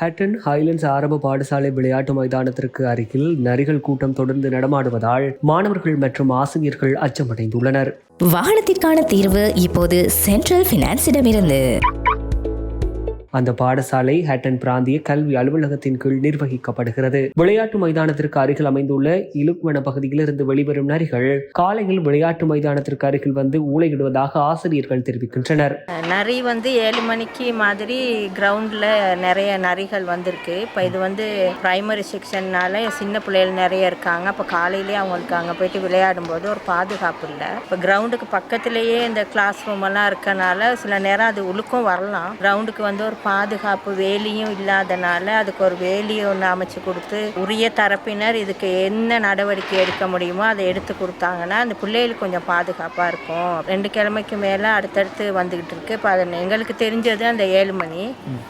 Hatton Highlands ஆரம்ப பாடசாலை விளையாட்டு மைதானத்திற்கு அருகில் நரிகள் கூட்டம் தொடர்ந்து நடமாடுவதால் மாணவர்கள் மற்றும் ஆசிரியர்கள் அச்சமடைந்துள்ளனர். வாகனத்திற்கான தீர்வு இப்போது சென்ட்ரல் பினான்ஸிடமிருந்து அந்த பாடசாலை ஹட்டன் பிராந்திய கல்வி அலுவலகத்தின் கீழ் நிர்வகிக்கப்படுகிறது. விளையாட்டு மைதானத்திற்கு அருகில் அமைந்துள்ள இலுக்வன பகுதியிலிருந்து வெளிவரும் நரிகள் காலையில் விளையாட்டு மைதானத்திற்கு அருகில் வந்து ஊழையிடுவதாக ஆசிரியர்கள் தெரிவிக்கின்றனர். நரி வந்து ஏழு மணிக்கு மாதிரி கிரவுண்டில் நிறைய நரிகள் வந்திருக்கு. இப்போ இது வந்து ப்ரைமரி செக்ஷன்னால சின்ன பிள்ளைகள் நிறைய இருக்காங்க. அப்போ காலையிலேயே அவங்களுக்கு அங்கே போயிட்டு விளையாடும்போது ஒரு பாதுகாப்பு இல்லை. இப்போ கிரவுண்டுக்கு பக்கத்துலேயே இந்த கிளாஸ் ரூம் எல்லாம் இருக்கனால சில நேரம் அது உழுக்கும் வரலாம். கிரவுண்டுக்கு வந்து ஒரு பாதுகாப்பு வேலியும் இல்லாதனால அதுக்கு ஒரு வேலி ஒன்று அமைச்சு கொடுத்து உரிய தரப்பினர் இதுக்கு என்ன நடவடிக்கை எடுக்க முடியுமோ அதை எடுத்து கொடுத்தாங்கன்னா அந்த பிள்ளைகளுக்கு கொஞ்சம் பாதுகாப்பாக இருக்கும். ரெண்டு கிழமைக்கு மேலே அடுத்தடுத்து வந்துக்கிட்டு இருக்கு. இப்போ அது எங்களுக்கு தெரிஞ்சது அந்த ஏழு மணி.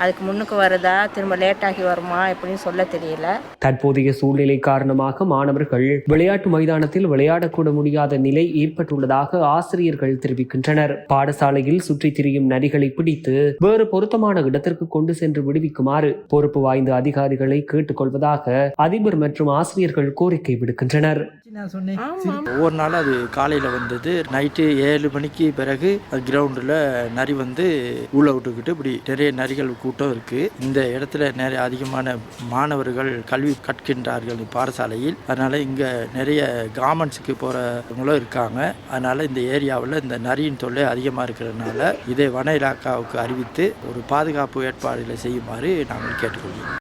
அதுக்கு முன்னுக்கு வருதா திரும்ப லேட்டாகி வருமா எப்படின்னு சொல்ல தெரியல. தற்போதைய சூழ்நிலை காரணமாக மாணவர்கள் விளையாட்டு மைதானத்தில் விளையாடக்கூட முடியாத நிலை ஏற்பட்டுள்ளதாக ஆசிரியர்கள் தெரிவிக்கின்றனர். பாடசாலையில் சுற்றித் திரியும் நரிகளை பிடித்து வேறு பொருத்தமான இடத்திற்கு கொண்டு சென்று விடுவிக்குமாறு பொறுப்பு வாய்ந்த அதிகாரிகளை கேட்டுக்கொள்வதாக அதிபர் மற்றும் ஆசிரியர்கள் கோரிக்கை விடுக்கின்றனர். ஒவ்வொரு நாளும் அது காலையில் வந்தது. நைட்டு ஏழு மணிக்கு பிறகு கிரவுண்டில் நரி வந்து உள்ள விட்டுக்கிட்டு இப்படி நிறைய நரிகள் கூட்டம் இருக்குது இந்த இடத்துல நிறைய அதிகமான மாணவர்கள் கல்வி கற்கின்றார்கள் பாடசாலையில். அதனால் இங்கே நிறைய கார்மெண்ட்ஸுக்கு போகிறவங்களும் இருக்காங்க. அதனால் இந்த ஏரியாவில் இந்த நரியின் தொல்லை அதிகமாக இருக்கிறதுனால இதை வன இலாக்காவுக்கு அறிவித்து ஒரு பாதுகாப்பு ஏற்பாடுகளை செய்யுமாறு நாங்கள் கேட்டுக்கொள்கிறோம்.